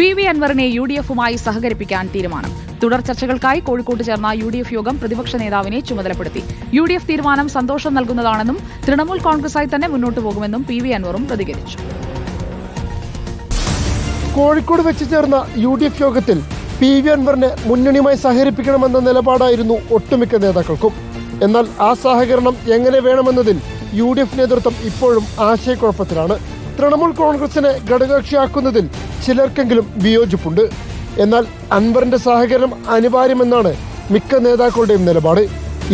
P V അൻവറിനെ U D എഫുമായി സഹകരിപ്പിക്കാൻ തീരുമാനം. തുടർ ചർച്ചകൾക്കായി കോഴിക്കോട്ട് ചേർന്ന യു ഡി എഫ് യോഗം പ്രതിപക്ഷ നേതാവിനെ ചുമതലപ്പെടുത്തി. യു ഡി എഫ് തീരുമാനം സന്തോഷം നൽകുന്നതാണെന്നും തൃണമൂൽ കോൺഗ്രസായി തന്നെ മുന്നോട്ട് പോകുമെന്നും പി വി അൻവറും പ്രതികരിച്ചു. കോഴിക്കോട് വെച്ച് ചേർന്ന യു ഡി എഫ് യോഗത്തിൽ പി വി അൻവറിനെ മുന്നണിയുമായി സഹകരിപ്പിക്കണമെന്ന നിലപാടായിരുന്നു ഒട്ടുമിക്ക നേതാക്കൾക്കും. എന്നാൽ ആ സഹകരണം എങ്ങനെ വേണമെന്നതിൽ യു ഡി എഫ് നേതൃത്വം ഇപ്പോഴും ആശയക്കുഴപ്പത്തിലാണ്. തൃണമൂൽ കോൺഗ്രസിനെ ഘടകകക്ഷിയാക്കുന്നതിൽ ചിലർക്കെങ്കിലും വിയോജിപ്പുണ്ട്. എന്നാൽ അൻവറിന്റെ സഹകരണം അനിവാര്യമെന്നാണ് മിക്ക നേതാക്കളുടെയും നിലപാട്.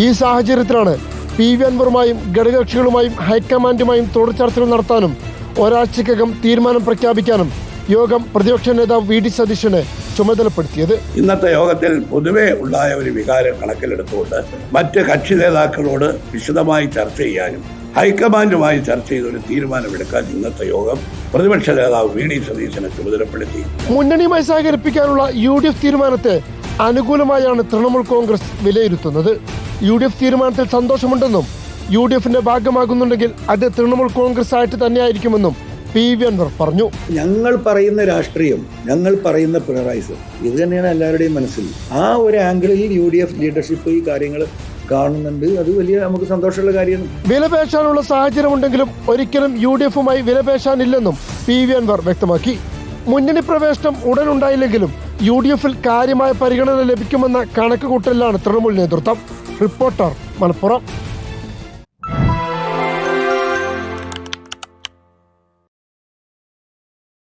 ഈ സാഹചര്യത്തിലാണ് പി വി അൻവറുമായും ഘടകകക്ഷികളുമായും ഹൈക്കമാൻഡുമായും തുടർ ചർച്ചകൾ നടത്താനും ഒരാഴ്ചക്കകം തീരുമാനം പ്രഖ്യാപിക്കാനും യോഗം പ്രതിപക്ഷ നേതാവ് വി ഡി സതീശനെ ചുമതലപ്പെടുത്തിയത്. ഇന്നത്തെ യോഗത്തിൽ പൊതുവെ ഉണ്ടായ ഒരു വികാരം കണക്കിലെടുത്തുകൊണ്ട് മറ്റ് കക്ഷി നേതാക്കളോട് വിശദമായി ചർച്ച ചെയ്യാനും ഹൈക്കമാൻഡുമായി ചർച്ച ചെയ്ത് ഒരു തീരുമാനമെടുക്കാൻ ഇന്നത്തെ യോഗം പ്രതിപക്ഷ നേതാവ് വി ഡി സതീശനെ ചുമതലപ്പെടുത്തി. മുന്നണിയുമായി സഹകരിപ്പിക്കാനുള്ള യു ഡി എഫ് തീരുമാനത്തെ അനുകൂലമായാണ് തൃണമൂൽ കോൺഗ്രസ് വിലയിരുത്തുന്നത്. യു ഡി എഫ് തീരുമാനത്തിൽ സന്തോഷമുണ്ടെന്നും യു ഡി എഫിന്റെ ഭാഗമാകുന്നുണ്ടെങ്കിൽ അത് തൃണമൂൽ കോൺഗ്രസ് ആയിട്ട് തന്നെയായിരിക്കുമെന്നും പി വി അൻവർ പറഞ്ഞു. ഞങ്ങൾ പറയുന്ന രാഷ്ട്രീയം ഞങ്ങൾ പറയുന്ന പിണറായി സർ ഇത് തന്നെയാണ് എല്ലാവരുടെയും മനസ്സിൽ. ആ ഒരു ആംഗിളിൽ യു ഡി എഫ് ലീഡർഷിപ്പ് ഈ കാര്യങ്ങൾ കാണുന്നുണ്ട്. അത് വലിയ നമുക്ക് സന്തോഷമുള്ള കാര്യമാണ്. വിലപേശാനുള്ള സാഹചര്യമുണ്ടെങ്കിലും ഒരിക്കലും യു ഡി എഫുമായി വിലപേശാനില്ലെന്നും പി വി അൻവർ വ്യക്തമാക്കി. മുന്നണി പ്രവേശനം ഉടൻ ഉണ്ടായില്ലെങ്കിലും യു ഡി എഫിൽ കാര്യമായ പരിഗണന ലഭിക്കുമെന്ന കണക്കുകൂട്ടലിലാണ് തൃണമൂൽ നേതൃത്വം. റിപ്പോർട്ടർ മലപ്പുറം.